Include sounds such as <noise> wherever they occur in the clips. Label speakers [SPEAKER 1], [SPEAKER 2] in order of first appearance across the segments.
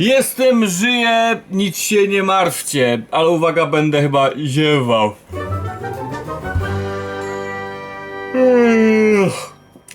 [SPEAKER 1] Jestem, żyję, nic się nie martwcie, ale uwaga, będę chyba ziewał.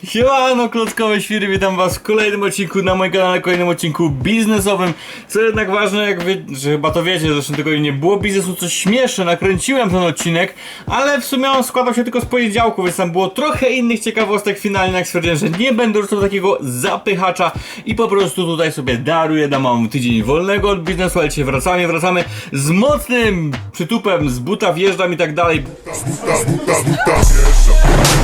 [SPEAKER 1] Siemano, klockowe świry, witam was w kolejnym odcinku na moim kanale, kolejnym odcinku biznesowym. Co jednak ważne, jak wie, że chyba to wiecie, zresztą tygodniu nie było biznesu, coś śmieszne, nakręciłem ten odcinek, ale w sumie on składał się tylko z poniedziałku, więc tam było trochę innych ciekawostek finalnie, jak stwierdziłem, że nie będę rzucał takiego zapychacza i po prostu tutaj sobie daruję, dam mam tydzień wolnego od biznesu, ale dzisiaj wracamy, wracamy z mocnym przytupem, z buta wjeżdżam i tak dalej.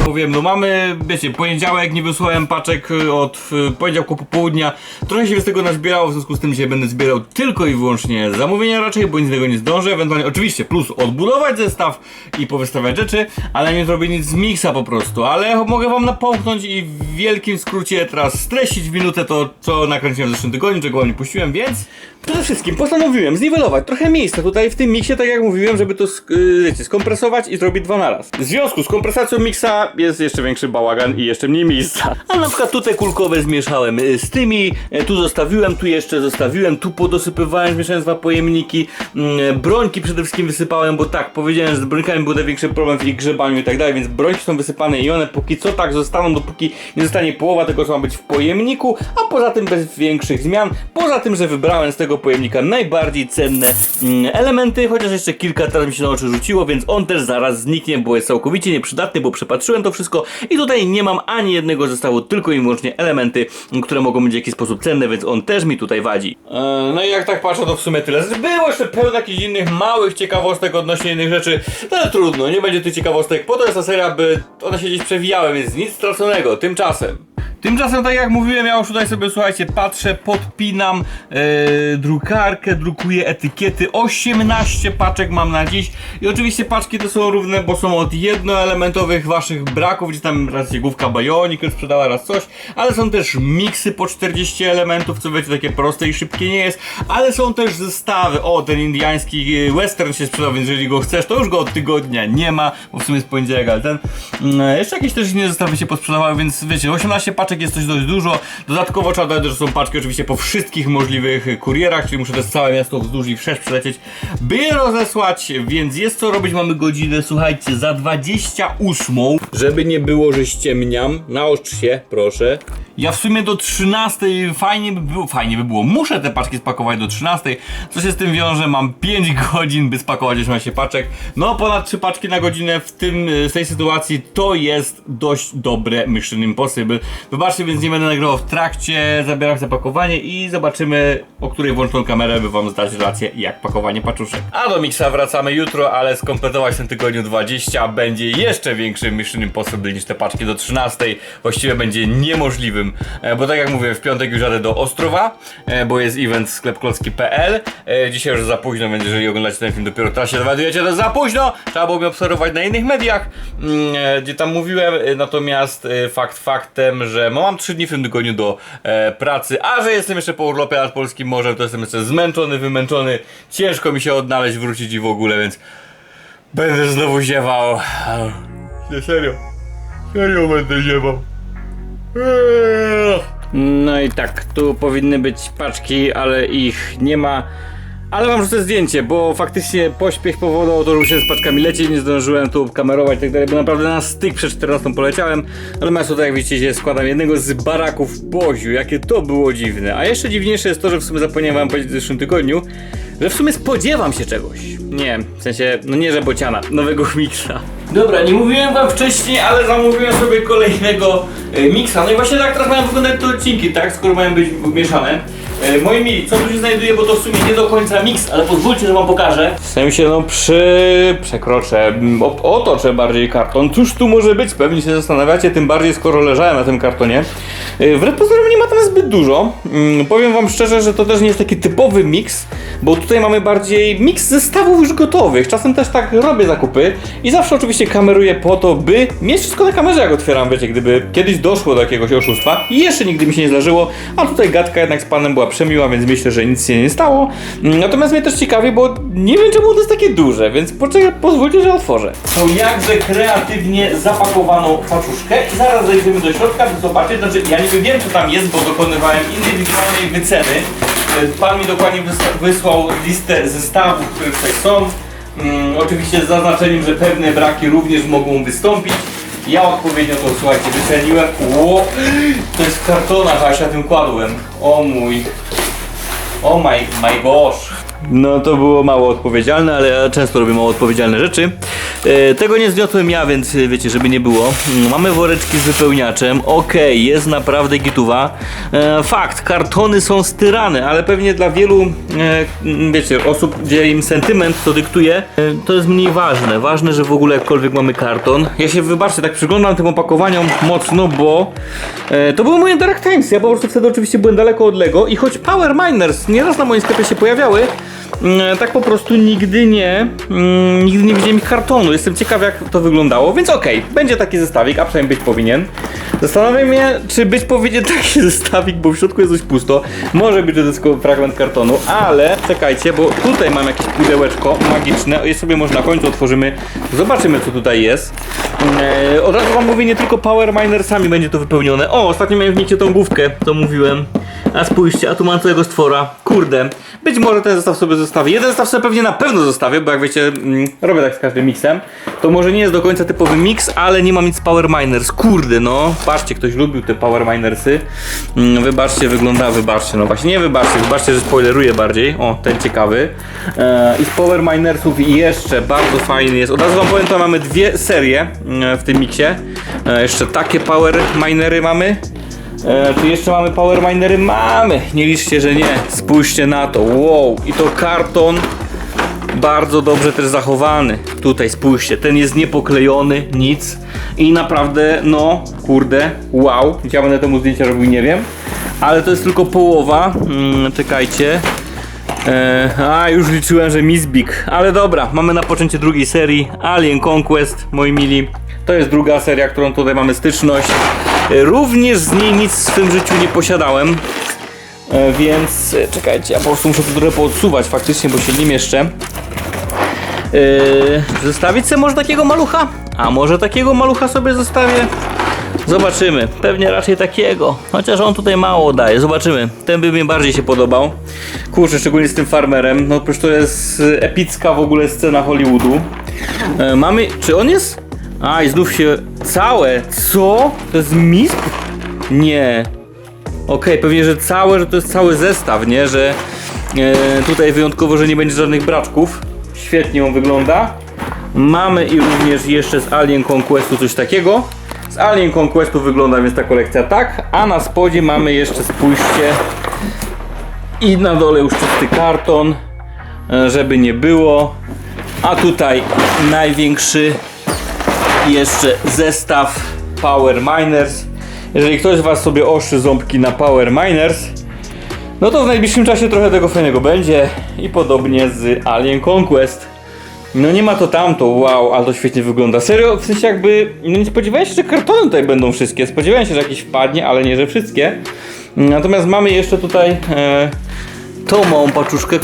[SPEAKER 1] Powiem, no mamy, wiecie, poniedziałek, nie wysłałem paczek y, od y, poniedziałku popołudnia. Trochę się z tego nazbierało, w związku z tym dzisiaj będę zbierał tylko i wyłącznie zamówienia raczej, bo nic z tego nie zdążę. Ewentualnie, oczywiście, plus odbudować zestaw i powystawiać rzeczy, ale nie zrobię nic z miksa po prostu. Ale mogę wam napomknąć i w wielkim skrócie teraz streścić w minutę to, co nakręciłem w zeszłym tygodniu, czego wam nie puściłem, więc przede wszystkim postanowiłem zniwelować trochę miejsca tutaj w tym miksie, tak jak mówiłem, żeby to sk- y, wiecie, skompresować i zrobić dwa naraz. W związku z kompresacją miksa jest jeszcze większy bałagan i jeszcze mniej miejsca. A na przykład tutaj kulkowe zmieszałem y, z tymi, y, tu zostawiłem, tu jeszcze zostawiłem, tu podosypywałem, zmieszałem dwa pojemniki, mm, brońki przede wszystkim wysypałem, bo tak, powiedziałem, że z brońkami był największy problem w ich grzebaniu i tak dalej, więc brońki są wysypane i one póki co tak zostaną, dopóki nie zostanie połowa tego, co ma być w pojemniku, a poza tym bez większych zmian, poza tym, że wybrałem z tego pojemnika najbardziej cenne mm, elementy, chociaż jeszcze kilka teraz mi się na oczy rzuciło, więc on też zaraz zniknie, bo jest całkowicie nieprzydatny, bo przepatrzyłem to wszystko i tutaj nie mam ani jednego zestawu, tylko i wyłącznie elementy, które mogą być w jakiś sposób cenne, więc on też mi tutaj wadzi. no i jak tak patrzę, to w sumie tyle. Było jeszcze pełno jakichś innych małych ciekawostek odnośnie innych rzeczy, no ale trudno, nie będzie tych ciekawostek, po to jest ta seria, by one się gdzieś przewijały, więc nic straconego, tymczasem. Tymczasem, tak jak mówiłem, ja już tutaj sobie, słuchajcie, patrzę, podpinam e, drukarkę, drukuję etykiety. 18 paczek mam na dziś. I oczywiście paczki te są równe, bo są od jednoelementowych waszych braków, gdzie tam raz główka bajonik już sprzedała, raz coś. Ale są też miksy po 40 elementów, co wiecie, takie proste i szybkie nie jest. Ale są też zestawy. O, ten indiański e, western się sprzedał, więc jeżeli go chcesz, to już go od tygodnia nie ma, bo w sumie jest poniedziałek, ale ten. Mm, jeszcze jakieś też inne zestawy się posprzedawały, więc wiecie, 18 paczek jest coś dość dużo. Dodatkowo trzeba dodać, że są paczki oczywiście po wszystkich możliwych kurierach, czyli muszę też całe miasto wzdłuż i wszerz przelecieć, by je rozesłać, więc jest co robić. Mamy godzinę, słuchajcie, za 28. Żeby nie było, że ściemniam, naostrz się, proszę. Ja w sumie do 13 fajnie by było, fajnie by było. Muszę te paczki spakować do 13. Co się z tym wiąże? Mam 5 <laughs> godzin, by spakować 18 paczek. No, ponad 3 paczki na godzinę w tym, w tej sytuacji to jest dość dobre Mission Impossible. Wybaczcie, więc nie będę nagrywał w trakcie, zabieram zapakowanie i zobaczymy, o której włączą kamerę, by wam zdać relację, jak pakowanie paczuszek. A do Mixa wracamy jutro, ale skompletować w tym tygodniu 20 będzie jeszcze większy Mission Impossible niż te paczki do 13. Właściwie będzie niemożliwym, e, bo tak jak mówię, w piątek już jadę do Ostrowa, e, bo jest event sklepklocki.pl. E, Dzisiaj już za późno, więc jeżeli oglądacie ten film dopiero teraz się dowiadujecie, to za późno! Trzeba było mnie obserwować na innych mediach, mm, gdzie tam mówiłem, natomiast fakt faktem, że no, mam 3 dni w tym tygodniu do pracy, a że jestem jeszcze po urlopie nad Polskim Morzem, to jestem jeszcze zmęczony, wymęczony, ciężko mi się odnaleźć, wrócić i w ogóle, więc będę znowu ziewał. Nie, serio. Serio będę ziewał. No i tak, tu powinny być paczki, ale ich nie ma. Ale wam rzucę zdjęcie, bo faktycznie pośpiech powodował to, że musiałem z paczkami lecieć, nie zdążyłem tu kamerować i tak dalej, bo naprawdę na styk przed 14 poleciałem. Natomiast tutaj jak widzicie, składam jednego z baraków w Boziu, jakie to było dziwne. A jeszcze dziwniejsze jest to, że w sumie zapomniałem wam powiedzieć w zeszłym tygodniu, że w sumie spodziewam się czegoś. Nie, w sensie, no nie że bociana, nowego <laughs> miksa. Dobra, nie mówiłem wam wcześniej, ale zamówiłem sobie kolejnego e, miksa. No i właśnie tak teraz mają wyglądać te odcinki, tak? Skoro mają być mieszane. E, moi mili, co tu się znajduje, bo to w sumie nie do końca miks, ale pozwólcie, że wam pokażę. W sensie, no przy... przekroczę, mm, otoczę bardziej karton. Cóż tu może być? Pewnie się zastanawiacie, tym bardziej skoro leżałem na tym kartonie. E, Wbrew pozorom nie ma tam zbyt dużo. Mm, Powiem wam szczerze, że to też nie jest taki typowy miks, bo tutaj mamy bardziej miks zestawów już gotowych. Czasem też tak robię zakupy i zawsze oczywiście kameruję po to, by mieć wszystko na kamerze jak otwieram, wiecie, gdyby kiedyś doszło do jakiegoś oszustwa i jeszcze nigdy mi się nie zdarzyło, a tutaj gadka jednak z panem była przemiła, więc myślę, że nic się nie stało. Mm, Natomiast mnie też ciekawi, bo nie wiem czemu to jest takie duże, więc poczekaj, pozwólcie, że otworzę. Tą jakże kreatywnie zapakowaną paczuszkę i zaraz zejdziemy do środka, by zobaczyć, znaczy ja niby wiem co tam jest, bo dokonywałem indywidualnej wyceny E, Pan mi dokładnie wysłał listę zestawów, które tutaj są. Mm, oczywiście z zaznaczeniem, że pewne braki również mogą wystąpić. Ja odpowiednio to słuchajcie, wyceniłem. Ło, to jest w kartonach, tym kładłem. O mój. O my, my gosh. No to było mało odpowiedzialne, ale ja często robię mało odpowiedzialne rzeczy. E, tego nie zniosłem ja, więc e, wiecie, żeby nie było. Mm, Mamy woreczki z wypełniaczem. Okej, jest naprawdę gituwa. E, fakt, kartony są styrane, ale pewnie dla wielu, e, mm, wiecie, osób, gdzie im sentyment to dyktuje, e, to jest mniej ważne. Ważne, że w ogóle jakkolwiek mamy karton. Ja się, wybaczcie, tak przyglądam tym opakowaniom mocno, bo e, to były moje Dark Times. Ja po prostu wtedy oczywiście byłem daleko od Lego i choć Power Miners nieraz na moim sklepie się pojawiały, tak po prostu nigdy nie, mm, nigdy nie widziałem ich kartonu. Jestem ciekaw jak to wyglądało, więc okej, będzie taki zestawik, a przynajmniej być powinien. Zastanawiam się, czy być powinien <laughs> taki zestawik, bo w środku jest dość pusto. Może być, to jest fragment kartonu, ale czekajcie, bo tutaj mam jakieś pudełeczko magiczne. Je sobie może na końcu otworzymy, zobaczymy co tutaj jest. Eee, od razu wam mówię, nie tylko Power Minersami będzie to wypełnione. O, ostatnio miałem w tą główkę, to mówiłem. A spójrzcie, a tu mam całego stwora. Kurde, być może ten zestaw sobie zostawię. Jeden zestaw sobie pewnie na pewno zostawię, bo jak wiecie, mm, robię tak z każdym mixem. To może nie jest do końca typowy mix, ale nie mam nic z Power Miners. Kurde, no. Patrzcie, ktoś lubił te Power Minersy. Mm, wybaczcie, wygląda, wybaczcie, no właśnie, nie wybaczcie, wybaczcie, że spoileruję bardziej. O, ten ciekawy. E, I z Power Minersów jeszcze bardzo fajny jest. Od razu wam powiem, to mamy dwie serie mm, w tym miksie. E, jeszcze takie Power Minery mamy. E, czy jeszcze mamy Power Minery? Mamy! Nie liczcie, że nie. Spójrzcie na to. Wow! I to karton bardzo dobrze też zachowany. Tutaj spójrzcie, ten jest niepoklejony, nic. I naprawdę, no, kurde, wow. Ja będę temu zdjęcia robił, nie wiem. Ale to jest tylko połowa. Mm, czekajcie. E, a, już liczyłem, że Misbik. Ale dobra, mamy na poczęcie drugiej serii. Alien Conquest, moi mili. To jest druga seria, którą tutaj mamy styczność. E, również z niej nic w swym życiu nie posiadałem. E, więc e, czekajcie, ja po prostu muszę to trochę poodsuwać faktycznie, bo się nie mieszczę. Yy, zostawić sobie może takiego malucha? A może takiego malucha sobie zostawię? Zobaczymy. Pewnie raczej takiego. Chociaż on tutaj mało daje. Zobaczymy. Ten by mi bardziej się podobał. Kurczę, szczególnie z tym farmerem. No przecież to jest epicka w ogóle scena Hollywoodu. E, mamy... Czy on jest? A, i znów się... Całe. Co? To jest misp? Nie. Okej, pewnie, że całe, że to jest cały zestaw, nie? Że e, tutaj wyjątkowo, że nie będzie żadnych braczków. Świetnie on wygląda. Mamy i również jeszcze z Alien Conquestu coś takiego. Z Alien Conquestu wygląda więc ta kolekcja tak, a na spodzie mamy jeszcze, spójrzcie, i na dole już czysty karton, e, żeby nie było. A tutaj największy jeszcze zestaw Power Miners. Jeżeli ktoś z Was sobie oszczy ząbki na Power Miners, no to w najbliższym czasie trochę tego fajnego będzie. I podobnie z Alien Conquest. No nie ma to tamto, wow, ale to świetnie wygląda. Serio, w sensie jakby, no nie spodziewałem się, że kartony tutaj będą wszystkie. Spodziewałem się, że jakiś wpadnie, ale nie, że wszystkie. Natomiast mamy jeszcze tutaj e, tą małą paczuszkę.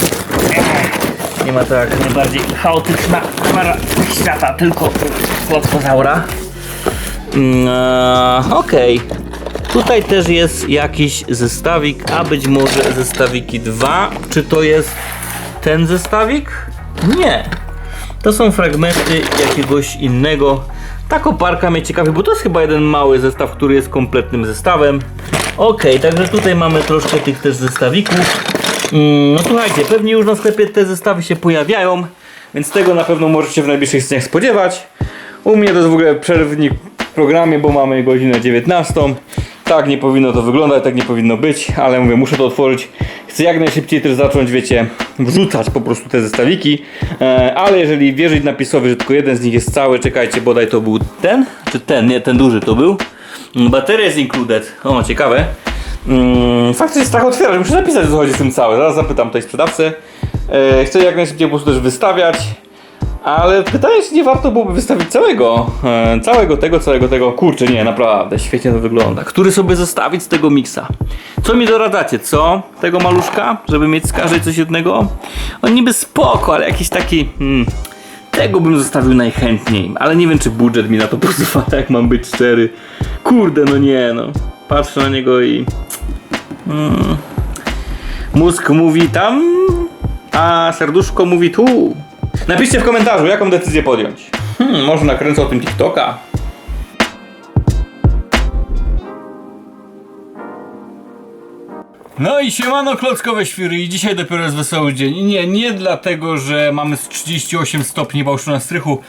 [SPEAKER 1] Nie ma tak najbardziej chaotyczna para świata, tylko plotkozaura. Mm, e, Okej. Tutaj też jest jakiś zestawik, a być może zestawiki 2. Czy to jest ten zestawik? Nie. To są fragmenty jakiegoś innego. Ta koparka mnie ciekawi, bo to jest chyba jeden mały zestaw, który jest kompletnym zestawem. Ok, także tutaj mamy troszkę tych też zestawików. Mm, no słuchajcie, pewnie już na sklepie te zestawy się pojawiają, więc tego na pewno możecie w najbliższych dniach spodziewać. U mnie to jest w ogóle przerwnik w programie, bo mamy godzinę 19. Tak nie powinno to wyglądać, tak nie powinno być, ale mówię, muszę to otworzyć. Chcę jak najszybciej też zacząć, wiecie, wrzucać po prostu te zestawiki. E, ale jeżeli wierzyć napisowi, że tylko jeden z nich jest cały, czekajcie, bodaj to był ten? Czy ten? Nie, ten duży to był. Mm, Bateria jest included. O, ciekawe. Mm, faktycznie jest tak otwierać, muszę napisać o co chodzi z tym całe. Zaraz zapytam tutaj sprzedawcę. E, chcę jak najszybciej po prostu też wystawiać. Ale pytanie, czy nie warto byłoby wystawić całego, e, całego tego, całego tego. Kurczę, nie, naprawdę, świetnie to wygląda. Który sobie zostawić z tego miksa? Co mi doradzacie, co? Tego maluszka, żeby mieć z każdej coś jednego? On niby spoko, ale jakiś taki... Hmm, tego bym zostawił najchętniej, ale nie wiem, czy budżet mi na to pozwala, <laughs> jak mam być szczery. Kurde, no nie, no. Patrzę na niego i... Mm. Mózg mówi tam, a serduszko mówi tu. Napiszcie w komentarzu, jaką decyzję podjąć. Hmm, może nakręcę o tym TikToka. No i siemano klockowe świry i dzisiaj dopiero jest wesoły dzień. Nie, nie dlatego, że mamy z 38 stopni bałszu na strychu,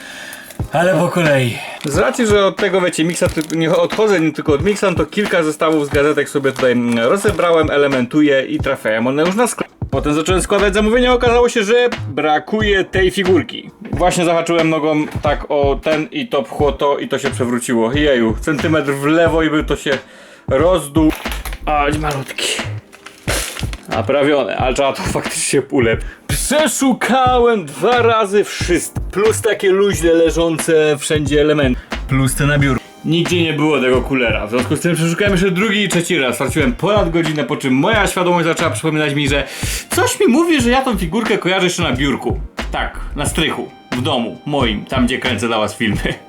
[SPEAKER 1] ale po kolei. Z racji, że od tego wiecie, miksa, nie odchodzę nie tylko od miksa, no to kilka zestawów z gazetek sobie tutaj mm, rozebrałem, elementuję i trafiają one już na sklep. Potem zacząłem składać zamówienia, okazało się, że brakuje tej figurki. Właśnie zahaczyłem nogą tak o ten i to pchło to i to się przewróciło. Jeju, centymetr w lewo i by to się rozdół. Ać malutki. Naprawione, ale trzeba to faktycznie pulę. Przeszukałem dwa razy wszystko. Plus takie luźne, leżące wszędzie elementy. Plus te na biurku. Nigdzie nie było tego kulera. W związku z tym przeszukałem jeszcze drugi i trzeci raz. Straciłem ponad godzinę, po czym moja świadomość zaczęła przypominać mi, że coś mi mówi, że ja tą figurkę kojarzę jeszcze na biurku. Tak, na strychu. W domu, moim, tam gdzie kręcę dla was filmy.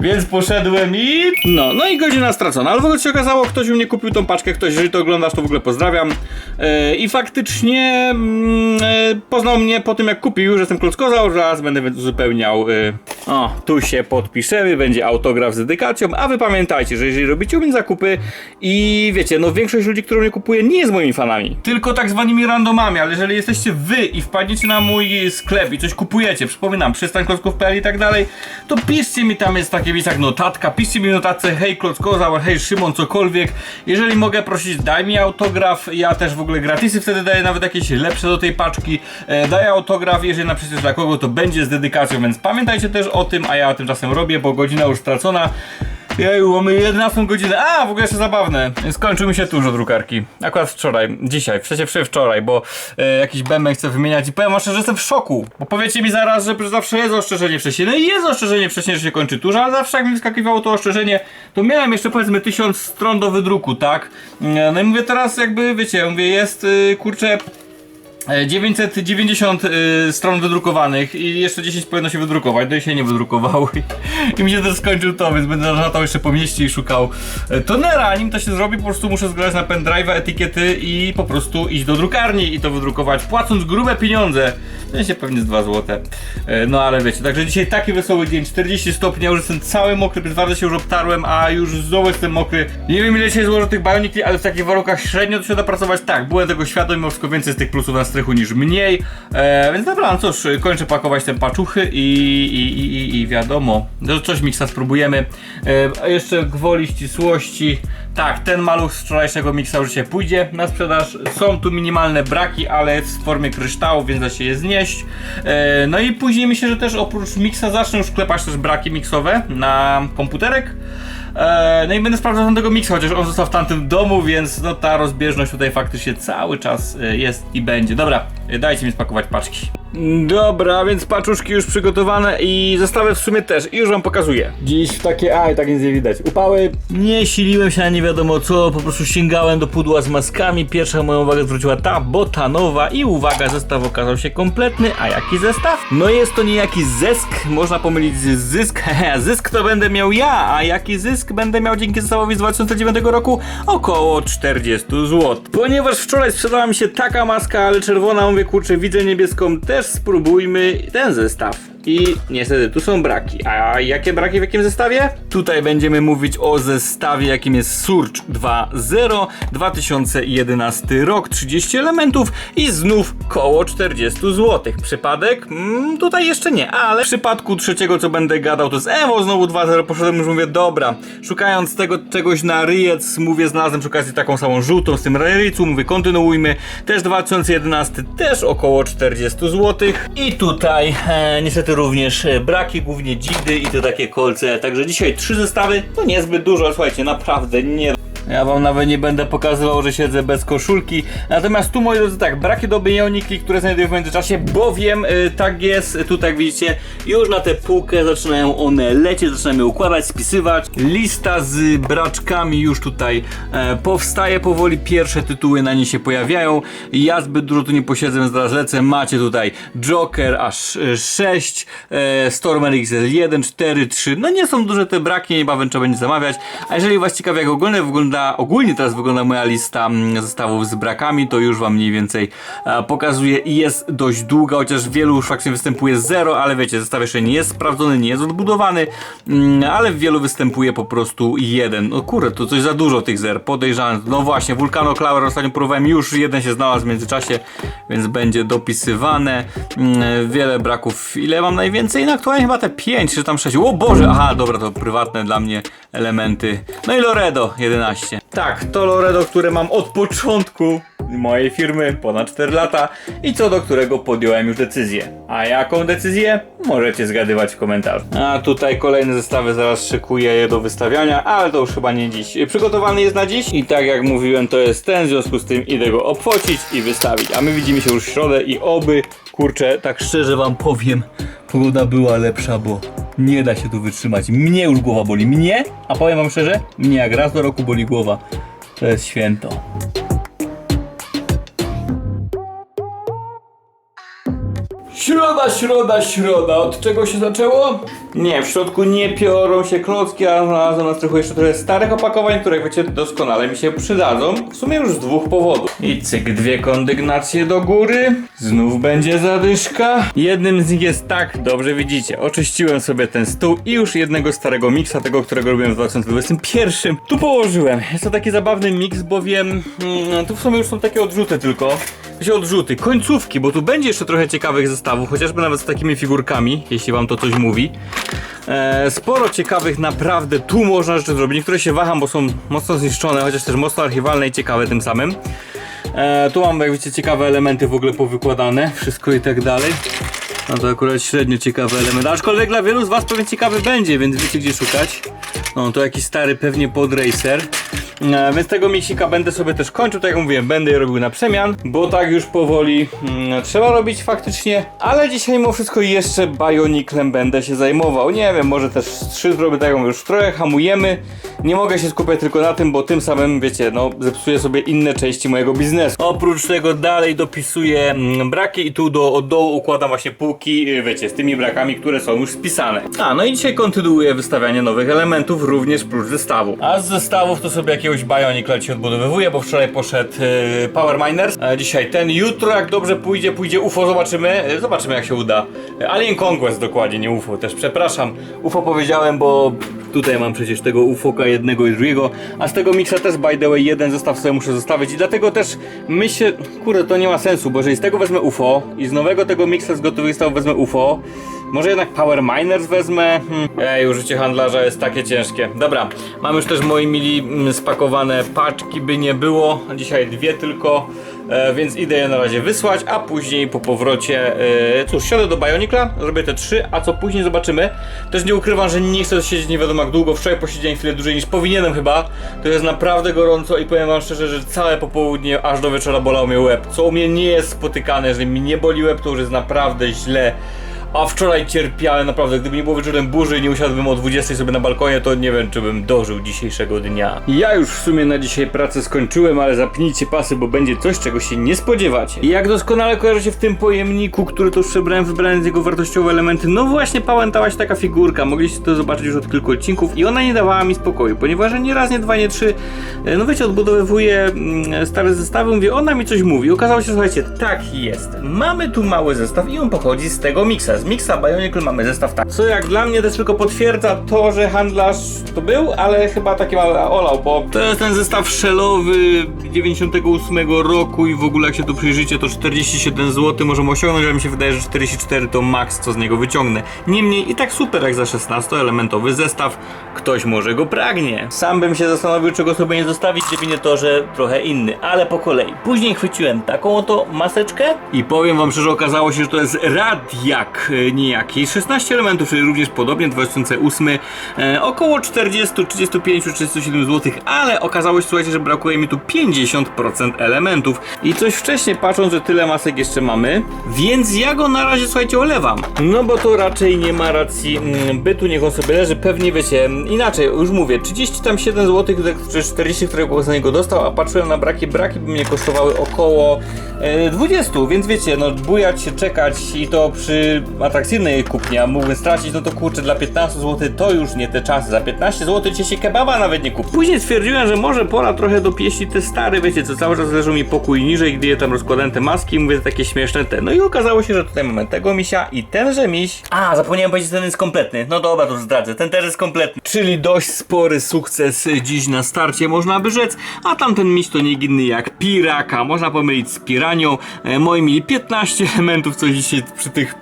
[SPEAKER 1] Więc poszedłem i... No, no i godzina stracona. Ale w ogóle się okazało, ktoś u mnie kupił tą paczkę, ktoś, jeżeli to oglądasz, to w ogóle pozdrawiam. E, I faktycznie e, poznał mnie po tym, jak kupił, że jestem klockozał, że raz będę uzupełniał... E, o, tu się podpiszemy, będzie autograf z dedykacją, a wy pamiętajcie, że jeżeli robicie u mnie zakupy i wiecie, no większość ludzi, którą mnie kupuje, nie jest moimi fanami. Tylko tak zwanymi randomami, ale jeżeli jesteście wy i wpadniecie na mój sklep i coś kupujecie, przypominam, przystań klocków.pl i tak dalej, to piszcie mi tam jest takie wiecie jak notatka, piszcie mi notatce hej klockozał, hej Szymon, cokolwiek. Jeżeli mogę prosić, daj mi autograf, ja też w ogóle gratisy wtedy daję nawet jakieś lepsze do tej paczki. E, daję autograf, jeżeli na przykład dla kogo, to będzie z dedykacją, więc pamiętajcie też o tym, a ja tymczasem robię, bo godzina już stracona. Jeju, mamy 11 godzinę. A, w ogóle jeszcze zabawne. Skończył mi się tuż drukarki. Akurat wczoraj, dzisiaj, w sensie wczoraj, bo e, jakiś bęben chce wymieniać i powiem wam szczerze, że jestem w szoku. Bo powiecie mi zaraz, że zawsze jest ostrzeżenie wcześniej. No i jest ostrzeżenie wcześniej, że się kończy tuż, ale zawsze jak mi wyskakiwało to ostrzeżenie, to miałem jeszcze powiedzmy 1000 stron do wydruku, tak? E, No i mówię teraz jakby, wiecie, mówię, jest, y, kurczę, 990 y, stron wydrukowanych i jeszcze 10 powinno się wydrukować, no i się nie wydrukowało. <laughs> I, mi się też skończył to, więc będę latał jeszcze po mieście i szukał e, tonera, nim to się zrobi, po prostu muszę zgrać na pendrive'a etykiety i po prostu iść do drukarni i to wydrukować, płacąc grube pieniądze, w sensie pewnie z 2 złote, E, no ale wiecie, także dzisiaj taki wesoły dzień, 40 stopni, ja już jestem cały mokry, bardzo się już obtarłem, a już znowu jestem mokry, nie wiem ile się złoży tych bajonikli, ale w takich warunkach średnio to się da pracować, tak, byłem tego świadom, mimo wszystko więcej z tych plusów na strychu niż mniej, e, więc dobra, no cóż, kończę pakować te paczuchy i, i, i, i, wiadomo, no coś miksa spróbujemy, e, jeszcze gwoli ścisłości, tak, ten maluch z wczorajszego miksa już się pójdzie na sprzedaż, są tu minimalne braki, ale w formie kryształu, więc da się je znieść, e, no i później myślę, że też oprócz miksa zacznę już klepać też braki miksowe na komputerek, E, no i będę sprawdzał tego miksa, chociaż on został w tamtym domu, więc no ta rozbieżność tutaj faktycznie cały czas e, jest i będzie. Dobra, dajcie mi spakować paczki. Dobra, więc paczuszki już przygotowane i zestawy w sumie też. I już wam pokazuję. Dziś w takie, a i tak nic nie widać. Upały. Nie siliłem się na nie wiadomo co, po prostu sięgałem do pudła z maskami. Pierwsza moją uwagę zwróciła ta botanowa i uwaga, zestaw okazał się kompletny. A jaki zestaw? No jest to niejaki zysk, można pomylić z zysk. <laughs> Zysk to będę miał ja, a jaki zysk będę miał dzięki zestawowi z 2009 roku? Około 40 zł. Ponieważ wczoraj sprzedała mi się taka maska, ale czerwona, mówię kurczę, widzę niebieską, też spróbujmy ten zestaw. I niestety tu są braki. A jakie braki w jakim zestawie? Tutaj będziemy mówić o zestawie, jakim jest Surge 2.0 2011 rok, 30 elementów i znów koło 40 zł. Przypadek? Mm, tutaj jeszcze nie, ale w przypadku trzeciego, co będę gadał, to jest Evo znowu 2.0. Poszedłem już mówię, dobra, szukając tego czegoś na ryjec, mówię, znalazłem przy okazji taką samą żółtą z tym ryjcu, mówię, kontynuujmy. Też 2011, też około 40 zł. I tutaj e, niestety również e, braki, głównie dzidy i to takie kolce. Także dzisiaj trzy zestawy, to niezbyt dużo, słuchajcie, naprawdę nie ja wam nawet nie będę pokazywał, że siedzę bez koszulki. Natomiast tu, moi drodzy, tak, braki do bionikli, które znajduję w międzyczasie, bowiem y, tak jest, tutaj jak widzicie, już na tę półkę zaczynają one lecieć, zaczynamy je układać, spisywać. Lista z braczkami już tutaj e, powstaje powoli, pierwsze tytuły na nie się pojawiają. Ja zbyt dużo tu nie posiedzę, zaraz lecę. Macie tutaj Joker aż e, 6, e, Stormer XL 1, 4, 3. No nie są duże te braki, niebawem trzeba będzie zamawiać. A jeżeli was ciekawi, jak ogólnie wyglądają wygląda, ogólnie teraz wygląda moja lista mm, zestawów z brakami, to już wam mniej więcej e, pokazuję i jest dość długa, chociaż wielu już faktycznie występuje zero, ale wiecie, zestaw jeszcze nie jest sprawdzony, nie jest odbudowany, mm, ale w wielu występuje po prostu jeden. No kurde, to coś za dużo tych zer, podejrzane. No właśnie, Vulcano Cloud ostatnio próbowałem, już jeden się znalazł w międzyczasie, więc będzie dopisywane. Mm, Wiele braków. Ile mam najwięcej? No aktualnie chyba te 5 czy tam 6. O Boże, aha, dobra, to prywatne dla mnie elementy. No i Loredo 11. увлечься. Tak, to Loredo, które mam od początku mojej firmy, ponad 4 lata i co do którego podjąłem już decyzję. A jaką decyzję? Możecie zgadywać w komentarzu. A tutaj kolejne zestawy zaraz szykuję je do wystawiania, ale to już chyba nie dziś. Przygotowany jest na dziś i tak jak mówiłem, to jest ten, w związku z tym idę go obfocić i wystawić. A my widzimy się już w środę i oby, kurczę, tak szczerze wam powiem, pogoda była lepsza, bo nie da się tu wytrzymać. Mnie już głowa boli. Mnie? A powiem wam szczerze, mnie jak raz do roku boli głowa. To jest święto. Środa, środa, środa. Od czego się zaczęło? Nie, w środku nie piorą się klocki, a znalazłem na strychu jeszcze trochę starych opakowań, które wiecie doskonale mi się przydadzą. W sumie już z dwóch powodów. I cyk, dwie kondygnacje do góry. Znów będzie zadyszka. Jednym z nich jest tak, dobrze widzicie. Oczyściłem sobie ten stół i już jednego starego miksa, tego, którego robiłem w 2021, tu położyłem. Jest to taki zabawny miks, bowiem mm, tu w sumie już są takie odrzuty tylko. Wiecie, odrzuty, końcówki, bo tu będzie jeszcze trochę ciekawych zestawów, chociażby nawet z takimi figurkami, jeśli wam to coś mówi. E, sporo ciekawych naprawdę tu można rzeczy zrobić. Niektóre się waham, bo są mocno zniszczone, chociaż też mocno archiwalne i ciekawe tym samym. E, tu mam, jak widzicie, ciekawe elementy w ogóle powykładane, wszystko i tak dalej. No to akurat średnio ciekawy element, aczkolwiek dla wielu z was pewnie ciekawy będzie, więc wiecie gdzie szukać. No to jakiś stary pewnie podracer. E, więc tego miksika będę sobie też kończył, tak jak mówiłem, będę je robił na przemian, bo tak już powoli mm, trzeba robić faktycznie, ale dzisiaj mimo wszystko jeszcze Bioniklem będę się zajmował. Nie wiem, może też trzy zrobię, tak jak już trochę hamujemy. Nie mogę się skupiać tylko na tym, bo tym samym, wiecie, no zepsuję sobie inne części mojego biznesu. Oprócz tego dalej dopisuję mm, braki i tu do, od dołu układam właśnie półki, y, wiecie, z tymi brakami, które są już spisane. A, no i dzisiaj kontynuuję wystawianie nowych elementów, również prócz zestawu. A z zestawów to sobie jakiegoś Bionicla ci odbudowywuję, bo wczoraj poszedł y, Power Miners, a dzisiaj ten, jutro jak dobrze pójdzie, pójdzie UFO, zobaczymy, y, zobaczymy jak się uda. Y, Alien Conquest dokładnie, nie UFO, też przepraszam. UFO powiedziałem, bo tutaj mam przecież tego UFOka jednego i drugiego, a z tego miksa też by the way jeden zestaw sobie muszę zostawić i dlatego też myślę, kurde to nie ma sensu, bo jeżeli z tego wezmę UFO i z nowego tego miksa z gotowych zestawów wezmę UFO, może jednak Power Miners wezmę? Hmm. Ej, użycie handlarza jest takie ciężkie. Dobra, mam już też moi mili mm, spakowane paczki, by nie było. Dzisiaj dwie tylko, e, więc idę je na razie wysłać, a później po powrocie, e, cóż, siadę do Bionicla, zrobię te trzy, a co później zobaczymy. Też nie ukrywam, że nie chcę siedzieć nie wiadomo jak długo. Wczoraj posiedziałem chwilę dłużej niż powinienem chyba. To jest naprawdę gorąco i powiem wam szczerze, że całe popołudnie aż do wieczora bolał mnie łeb. Co u mnie nie jest spotykane, jeżeli mi nie boli łeb, to już jest naprawdę źle. A wczoraj cierpiałem naprawdę, gdyby nie było wieczorem burzy i nie usiadłbym o 20 sobie na balkonie, to nie wiem, czy bym dożył dzisiejszego dnia. Ja już w sumie na dzisiaj pracę skończyłem, ale zapnijcie pasy, bo będzie coś, czego się nie spodziewacie. I jak doskonale kojarzycie w tym pojemniku, który to już przebrałem, wybrałem jego wartościowe elementy, no właśnie pałętała się taka figurka, mogliście to zobaczyć już od kilku odcinków i ona nie dawała mi spokoju, ponieważ nie raz, nie dwa, nie trzy, e, no wiecie, odbudowywuję mm, stare zestawy, mówię, ona mi coś mówi, okazało się, słuchajcie, tak jest. Mamy tu mały zestaw i on pochodzi z tego miksa, z miksa Bionicle mamy zestaw tak. Co jak dla mnie też tylko potwierdza to, że handlarz to był, ale chyba taki mały olał, bo to jest ten zestaw shellowy 98 roku i w ogóle jak się tu przyjrzycie to 47 zł możemy osiągnąć, ale mi się wydaje, że 44 to maks co z niego wyciągnę. Niemniej i tak super jak za 16 elementowy zestaw, ktoś może go pragnie. Sam bym się zastanowił czego sobie nie zostawić, jedynie to, że trochę inny, ale po kolei. Później chwyciłem taką oto maseczkę i powiem wam szczerze, okazało się, że to jest Radiak e, niejaki. 16 elementów, czyli również podobnie 2008, e, około 40, 35, 37 zł, ale okazało się, słuchajcie, że brakuje mi tu 50% elementów. I coś wcześniej patrząc, że tyle masek jeszcze mamy, więc ja go na razie, słuchajcie, olewam. No bo to raczej nie ma racji mm, bytu, niech on sobie leży. Pewnie wiecie, inaczej, już mówię, 37 zł, czy 40, które za niego dostał, a patrzyłem na braki, braki by mnie kosztowały około e, 20, więc wiecie, no bujać się, czekać i to przy atrakcyjnej kupnie, a mógłbym stracić, no to kurczę, dla 15 zł to już nie te czasy. Za 15 zł cię się kebaba nawet nie kupi. Później stwierdziłem, że może pora trochę dopieścić te stare, wiecie co, cały czas leżą mi pokój niżej, gdy je tam rozkładałem te maski i mówię, takie śmieszne te. No i okazało się, że tutaj mamy tego misia i tenże miś. A, zapomniałem powiedzieć, że ten jest kompletny. No dobra, to zdradzę, ten też jest kompletny. Czyli dość spory sukces dziś na starcie, można by rzec, a tamten miś to nikt inny jak Piraka, można pomylić z Piranią. E, moi mieli 15 elementów, co dzisiaj przy tych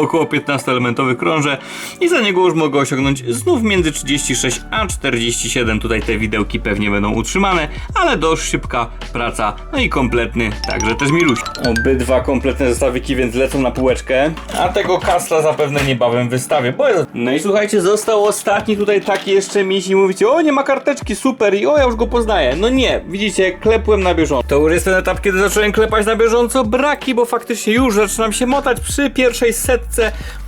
[SPEAKER 1] około 15 elementowych krążę i za niego już mogę osiągnąć znów między 36 a 47. Tutaj te widełki pewnie będą utrzymane, ale dość szybka praca, no i kompletny, także też miluś. Obydwa kompletne zestawiki, więc lecą na półeczkę, a tego kasla zapewne niebawem wystawię, bo. No i słuchajcie, został ostatni tutaj taki jeszcze miś i mówicie, o nie ma karteczki, super i o ja już go poznaję. No nie, widzicie, klepłem na bieżąco. To już jest ten etap, kiedy zacząłem klepać na bieżąco braki, bo faktycznie już zaczynam się motać przy pierwszej setce.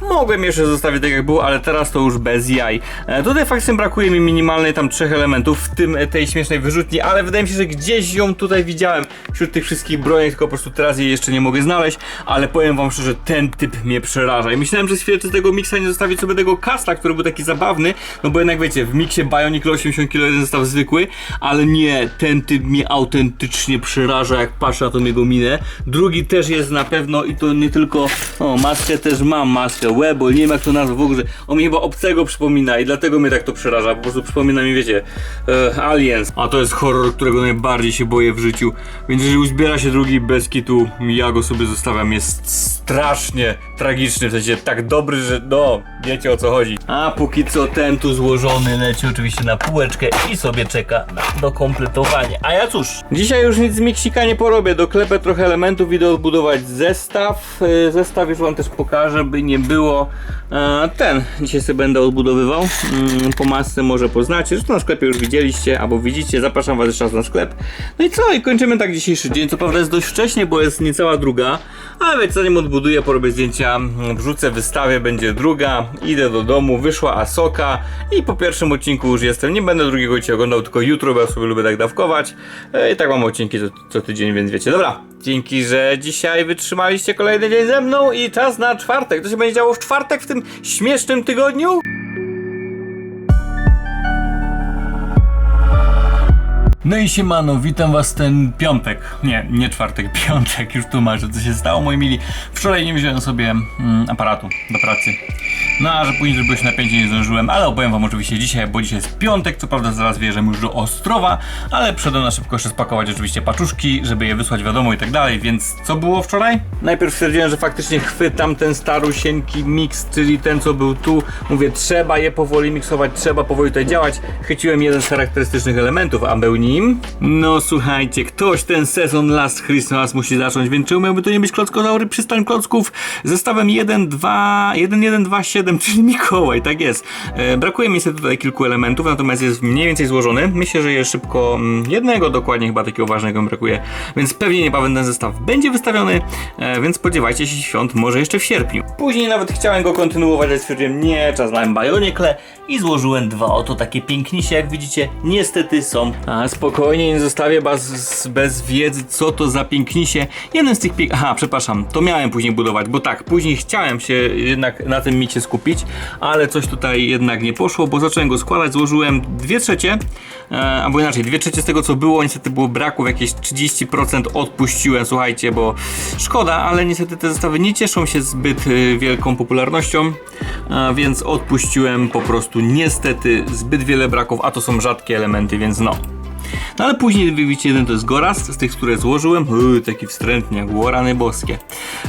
[SPEAKER 1] Mogłem jeszcze zostawić tak jak było, ale teraz to już bez jaj. E, tutaj faktycznie brakuje mi minimalnej tam trzech elementów, w tym e, tej śmiesznej wyrzutni, ale wydaje mi się, że gdzieś ją tutaj widziałem wśród tych wszystkich broni, tylko po prostu teraz jej jeszcze nie mogę znaleźć, ale powiem wam szczerze, ten typ mnie przeraża i myślałem przez chwilę, tego miksa nie zostawić sobie tego kasla, który był taki zabawny, no bo jednak wiecie, w miksie Bionicle 80 kg zestaw zwykły, ale nie, ten typ mnie autentycznie przeraża, jak patrzę na tą jego minę. Drugi też jest na pewno i to nie tylko, o maskę też mam, maskę Webo, nie wiem jak to nazwać w ogóle, on mi chyba obcego przypomina i dlatego mnie tak to przeraża, po prostu przypomina mi, wiecie, e, Aliens, a to jest horror, którego najbardziej się boję w życiu, więc jeżeli uzbiera się drugi bez kitu, ja go sobie zostawiam, jest strasznie tragiczny, w sensie tak dobry, że no, wiecie o co chodzi. A póki co ten tu złożony leci oczywiście na półeczkę i sobie czeka na dokompletowanie. A ja cóż, dzisiaj już nic z miksika nie porobię, doklepę trochę elementów, idę odbudować zestaw. Y, Zestaw już wam też pokażę, by nie było. E, Ten dzisiaj sobie będę odbudowywał. Mm, Po masce może poznacie, to na sklepie już widzieliście, albo widzicie, zapraszam was jeszcze raz na sklep. No i co, i kończymy tak dzisiejszy dzień, co prawda jest dość wcześnie, bo jest niecała druga, ale wiecie, zanim odbuduję, porobię zdjęcia, wrzucę wystawię, będzie druga, idę do domu, wyszła Asoka i po pierwszym odcinku już jestem, nie będę drugiego dzisiaj oglądał, tylko jutro, bo ja sobie lubię tak dawkować. E, i tak mam odcinki co, co tydzień, więc wiecie, dobra, dzięki, że dzisiaj wytrzymaliście kolejny dzień ze mną i czas na czwartek, to się będzie działo w czwartek w tym śmiesznym tygodniu? No i siemano, witam was ten piątek. Nie, nie czwartek, <laughs> piątek, już tłumaczę co się stało, moi mili. Wczoraj nie wziąłem sobie mm, aparatu do pracy. No a że później zrobiło się napięcie, nie zdążyłem, ale opowiem wam oczywiście dzisiaj, bo dzisiaj jest piątek, co prawda zaraz wjeżdżam już do Ostrowa, ale przyszedłem na szybko jeszcze spakować oczywiście paczuszki, żeby je wysłać wiadomo i tak dalej, więc co było wczoraj? Najpierw stwierdziłem, że faktycznie chwytam ten starusieńki mix, czyli ten co był tu. Mówię, trzeba je powoli miksować, trzeba powoli tutaj działać. Chyciłem jeden z charakterystycznych elementów, a był nim... No słuchajcie, ktoś ten sezon Last Christmas musi zacząć, więc czemu miałby to nie być klockozaury przystań klocków zestawem 1, 2, 1, 1, 2, 7, czyli Mikołaj, tak jest. E, brakuje mi niestety tutaj kilku elementów, natomiast jest mniej więcej złożony. Myślę, że jest szybko mm, jednego dokładnie chyba takiego ważnego mi brakuje, więc pewnie niebawem ten zestaw będzie wystawiony, e, więc spodziewajcie się świąt może jeszcze w sierpniu. Później nawet chciałem go kontynuować, ale stwierdziłem nie, czas na Bionicle i złożyłem dwa oto takie pięknisie, jak widzicie, niestety są. A spokojnie, nie zostawię was bez wiedzy, co to za pięknisie. Jeden z tych pięk... Aha, przepraszam, to miałem później budować, bo tak, później chciałem się jednak na tym micie skupić, ale coś tutaj jednak nie poszło, bo zacząłem go składać, złożyłem dwie trzecie, e, albo inaczej, dwie trzecie z tego co było, niestety było braków, jakieś 30% odpuściłem, słuchajcie, bo szkoda, ale niestety te zestawy nie cieszą się zbyt y, wielką popularnością, a więc odpuściłem po prostu niestety zbyt wiele braków, a to są rzadkie elementy, więc no. No ale później wy widzicie, jeden to jest Goras, z tych, które złożyłem, Uy, taki wstrętnie, jak rany boskie.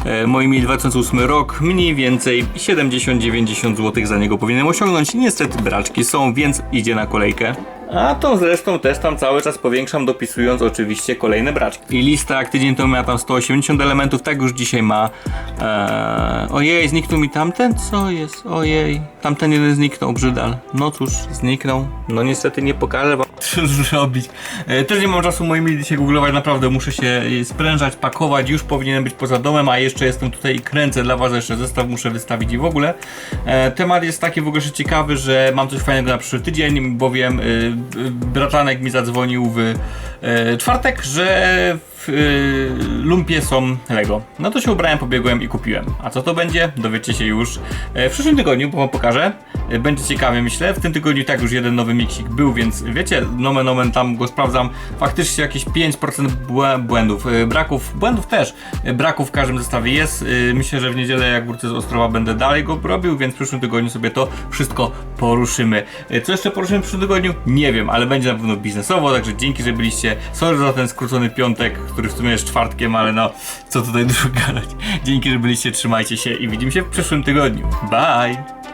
[SPEAKER 1] E, moi mieli 2008 rok, mniej więcej 70-90 zł za niego powinienem osiągnąć. Niestety braczki są, więc idzie na kolejkę. A tą zresztą też tam cały czas powiększam, dopisując oczywiście kolejne braczki. I lista jak tydzień temu miała tam 180 elementów, tak już dzisiaj ma. Eee, ojej, zniknął mi tamten? Co jest? Ojej, tamten jeden zniknął, brzydal. No cóż, zniknął. No niestety nie pokażę wam, <laughs> co zrobić. E, też nie mam czasu moimi dzisiaj googlować, naprawdę muszę się e, sprężać, pakować, już powinienem być poza domem, a jeszcze jestem tutaj i kręcę dla was jeszcze zestaw, muszę wystawić i w ogóle. E, temat jest taki w ogóle że ciekawy, że mam coś fajnego na przyszły tydzień, bowiem e, bratanek mi zadzwonił w e, czwartek, że e, lumpie są Lego. No to się ubrałem, pobiegłem i kupiłem. A co to będzie? Dowiecie się już e, w przyszłym tygodniu, bo wam pokażę. E, Będzie ciekawie, myślę. W tym tygodniu tak już jeden nowy miksik był, więc wiecie, nomen omen tam go sprawdzam. Faktycznie jakieś 5% błę- błędów. E, Braków, błędów też. Braków w każdym zestawie jest. Myślę, że w niedzielę jak wrócę z Ostrowa będę dalej go robił, więc w przyszłym tygodniu sobie to wszystko poruszymy. Co jeszcze poruszymy w przyszłym tygodniu? Nie wiem, ale będzie na pewno biznesowo, także dzięki, że byliście. Sorry za ten skrócony piątek, który w sumie jest czwartkiem, ale no, co tutaj <laughs> dużo gadać. Dzięki, że byliście, trzymajcie się i widzimy się w przyszłym tygodniu. Bye!